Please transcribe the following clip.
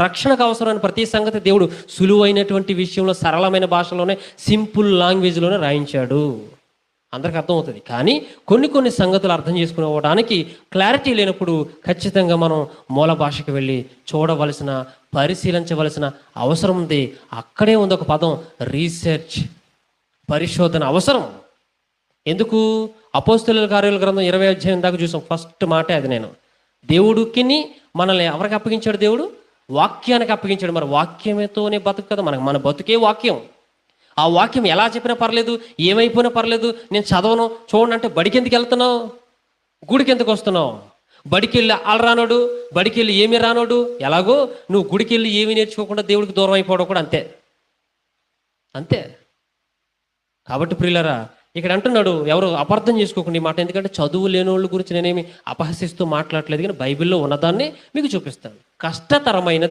రక్షణకు అవసరమైన ప్రతి సంగతి దేవుడు సులువైనటువంటి విషయంలో సరళమైన భాషలోనే సింపుల్ లాంగ్వేజ్లోనే రాయించాడు. అందరికి అర్థమవుతుంది. కానీ కొన్ని కొన్ని సంగతులు అర్థం చేసుకోవడానికి క్లారిటీ లేనప్పుడు ఖచ్చితంగా మనం మూల భాషకు వెళ్ళి చూడవలసిన పరిశీలించవలసిన అవసరం ఉంది. అక్కడే ఉంది ఒక పదం రీసెర్చ్ పరిశోధన అవసరం. ఎందుకు? అపోస్తుల కార్యాల గ్రంథం ఇరవై అధ్యాయం దాకా చూసాం. ఫస్ట్ మాటే అది నేను. దేవుడికి మనల్ని ఎవరికి అప్పగించాడు దేవుడు? వాక్యానికి అప్పగించాడు. మరి వాక్యమేతోనే బతుకు కదా మనకు. మన బతుకే వాక్యం. ఆ వాక్యం ఎలా చెప్పినా పర్లేదు ఏమైపోయినా పర్లేదు. నేను చదవను చూడండి అంటే బడికి ఎందుకు వెళ్తున్నావు? గుడికి ఎందుకు వస్తున్నావు? బడికి వెళ్ళి వాళ్ళు రానోడు బడికి వెళ్ళి ఏమి రానోడు. ఎలాగో నువ్వు గుడికి వెళ్ళి ఏమీ నేర్చుకోకుండా దేవుడికి దూరం అయిపోవడం కూడా అంతే. అంతే. కాబట్టి ప్రియులరా ఇక్కడ అంటున్నాడు ఎవరు అపార్థం చేసుకోకుండా ఈ మాట ఎందుకంటే చదువు లేని వాళ్ళ గురించి నేనేమి అపహసిస్తూ మాట్లాడలేదు కానీ బైబిల్లో ఉన్నదాన్ని మీకు చూపిస్తాను. కష్టతరమైన